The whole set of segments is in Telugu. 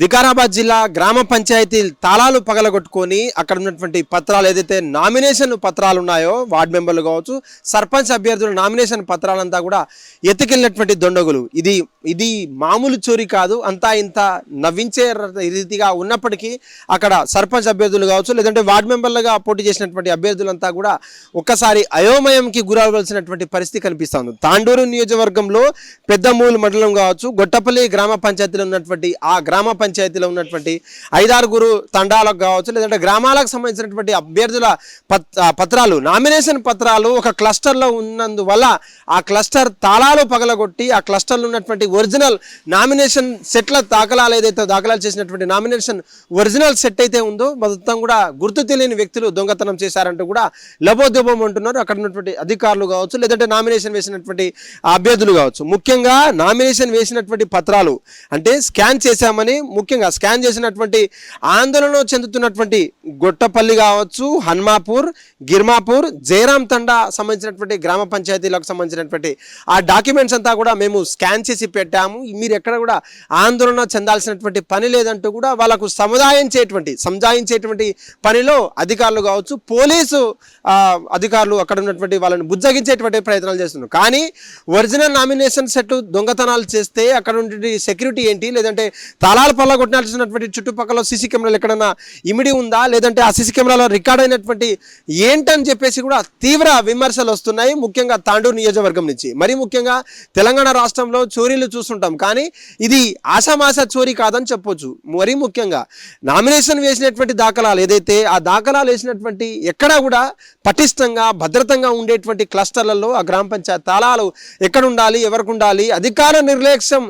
వికారాబాద్ జిల్లా గ్రామ పంచాయతీ తాళాలు పగలగొట్టుకొని అక్కడ ఉన్నటువంటి పత్రాలు ఏదైతే నామినేషన్ పత్రాలు ఉన్నాయో వార్డు మెంబర్లు కావచ్చు సర్పంచ్ అభ్యర్థుల నామినేషన్ పత్రాలంతా కూడా ఎత్తుకెళ్ళినటువంటి దొండగులు. ఇది ఇది మామూలు చోరీ కాదు అంతా ఇంత నవ్వించే రీతిగా ఉన్నప్పటికీ అక్కడ సర్పంచ్ అభ్యర్థులు కావచ్చు లేదంటే వార్డు మెంబర్లుగా పోటీ చేసినటువంటి అభ్యర్థులంతా కూడా ఒక్కసారి అయోమయంకి గురవలసినటువంటి పరిస్థితి కనిపిస్తుంది. తాండూరు నియోజకవర్గంలో పెద్దమూలు మండలం కావచ్చు గొట్టపల్లి గ్రామ పంచాయతీలో ఉన్నటువంటి ఆ గ్రామ పంచాయతీలో ఉన్నటువంటి ఐదారుగురు తండాలకు కావచ్చు లేదంటే గ్రామాలకు సంబంధించినటువంటి అభ్యర్థుల పత్రాలు నామినేషన్ పత్రాలు ఒక క్లస్టర్లో ఉన్నందువల్ల ఆ క్లస్టర్ తాళాలు పగలగొట్టి ఆ క్లస్టర్లో ఉన్నటువంటి ఒరిజినల్ నామినేషన్ సెట్ల దాఖలాలు ఏదైతే దాఖలాలు చేసినటువంటి నామినేషన్ ఒరిజినల్ సెట్ అయితే ఉందో మొత్తం కూడా గుర్తు తెలియని వ్యక్తులు దొంగతనం చేశారంటూ కూడా లబోదెబం అంటున్నారు. అక్కడ ఉన్నటువంటి అధికారులు కావచ్చు లేదంటే నామినేషన్ వేసినటువంటి ఆ అభ్యర్థులు కావచ్చు. ముఖ్యంగా నామినేషన్ వేసినటువంటి పత్రాలు అంటే స్కాన్ చేశామని ముఖ్యంగా స్కాన్ చేసినటువంటి ఆందోళన చెందుతున్నటువంటి గొట్టపల్లి కావచ్చు హన్మాపూర్ గిర్మాపూర్ జయరాం తండా సంబంధించినటువంటి గ్రామ పంచాయతీలకు సంబంధించినటువంటి ఆ డాక్యుమెంట్స్ అంతా కూడా మేము స్కాన్ చేసి పెట్టాము. మీరు ఎక్కడ కూడా ఆందోళన చెందాల్సినటువంటి పని లేదంటూ కూడా వాళ్ళకు సముదాయించేటువంటి సంజాయించేటువంటి పనిలో అధికారులు కావచ్చు పోలీసు అధికారులు అక్కడ ఉన్నటువంటి వాళ్ళని బుజ్జగించేటువంటి ప్రయత్నాలు చేస్తున్నారు. కానీ ఒరిజినల్ నామినేషన్ సెట్ దొంగతనాలు చేస్తే అక్కడ ఉన్నటువంటి సెక్యూరిటీ ఏంటి? లేదంటే తాళాలు పల్లగొట్టాల్సినటువంటి చుట్టుపక్కల సీసీ కెమెరాలు ఎక్కడైనా ఇమిడి ఉందా? లేదంటే ఆ సీసీ కెమెరాలో రికార్డ్ అయినటువంటి ఏంటని చెప్పేసి కూడా తీవ్ర విమర్శలు వస్తున్నాయి ముఖ్యంగా తాండూరు నియోజకవర్గం నుంచి. మరి ముఖ్యంగా తెలంగాణ రాష్ట్రంలో చోరీలు చూస్తుంటాం. కానీ ఇది ఆషామాష చోరీ కాదని చెప్పొచ్చు. మరీ ముఖ్యంగా నామినేషన్ వేసినటువంటి దాఖలాలు ఏదైతే ఆ దాఖలాలు వేసినటువంటి ఎక్కడా కూడా పటిష్టంగా భద్రతంగా ఉండేటువంటి క్లస్టర్లలో ఆ గ్రామ పంచాయత్ తాళాలు ఎక్కడ ఉండాలి ఎవరికి ఉండాలి అధికార నిర్లక్ష్యం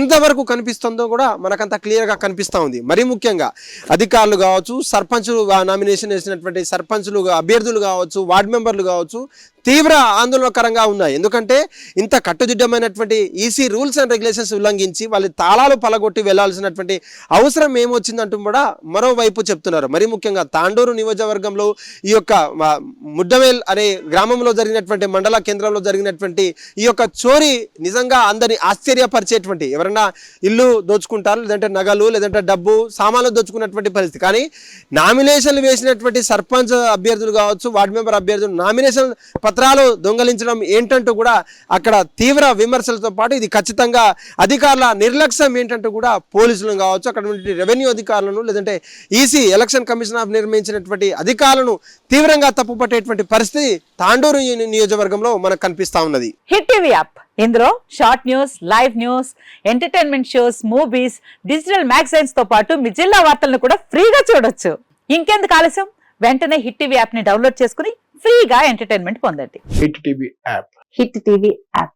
ఎంతవరకు కనిపిస్తుందో కూడా మనకంత క్లియర్గా కనిపిస్తూ ఉంది. మరీ ముఖ్యంగా అధికారులు కావచ్చు సర్పంచులు నామినేషన్ వేసినటువంటి సర్పంచులు అభ్యర్థులు కావచ్చు వార్డు మెంబర్లు కావచ్చు తీవ్ర ఆందోళనకరంగా ఉన్నాయి. ఎందుకంటే ఇంత కట్టుదిడ్డమైనటువంటి ఈసీ రూల్స్ అండ్ రెగ్యులేషన్స్ ఉల్లంఘించి వాళ్ళు తాళాలు పలగొట్టి వెళ్ళాల్సినటువంటి అవసరం ఏమొచ్చిందంటూ కూడా మరోవైపు చెప్తున్నారు. మరి ముఖ్యంగా తాండూరు నియోజకవర్గంలో ఈ యొక్క ముడ్డవేల్ అనే గ్రామంలో జరిగినటువంటి మండల కేంద్రంలో జరిగినటువంటి ఈ యొక్క చోరీ నిజంగా అందరిని ఆశ్చర్యపరిచేటువంటి ఎవరన్నా ఇల్లు దోచుకుంటారు లేదంటే నగలు లేదంటే డబ్బు సామాన్లు దోచుకున్నటువంటి పరిస్థితి. కానీ నామినేషన్లు వేసినటువంటి సర్పంచ్ అభ్యర్థులు కావచ్చు వార్డు మెంబర్ అభ్యర్థులు నామినేషన్ పత్రాలు దొంగలించడం ఏంటంటూ కూడా అక్కడ తీవ్ర విమర్శలతో పాటు ఇది ఖచ్చితంగా అధికారుల నిర్లక్ష్యం ఏంటంటూ కూడా పోలీసులను కావచ్చు అక్కడ రెవెన్యూ అధికారులను లేదంటే ఈసీ ఎలక్షన్ కమిషన్ ఆఫ్ నిర్మించినటువంటి అధికారులను తీవ్రంగా తప్పుపట్టేటువంటి పరిస్థితి తాండూరు నియో- నియోజకవర్గంలో మనకు కనిపిస్తా ఉన్నది. Hit TV app. ఇందులో short news live news entertainment shows movies digital మ్యాగజైన్స్తో పాటు మీ జిల్లా వార్తలను కూడా ఫ్రీగా చూడొచ్చు. ఇంకెందుకు ఆలస్యం? వెంటనే హిట్ టీవీ యాప్ని డౌన్లోడ్ చేసుకుని ఫ్రీగా ఎంటర్టైన్మెంట్ పొందండి. Hit TV app. Hit TV app.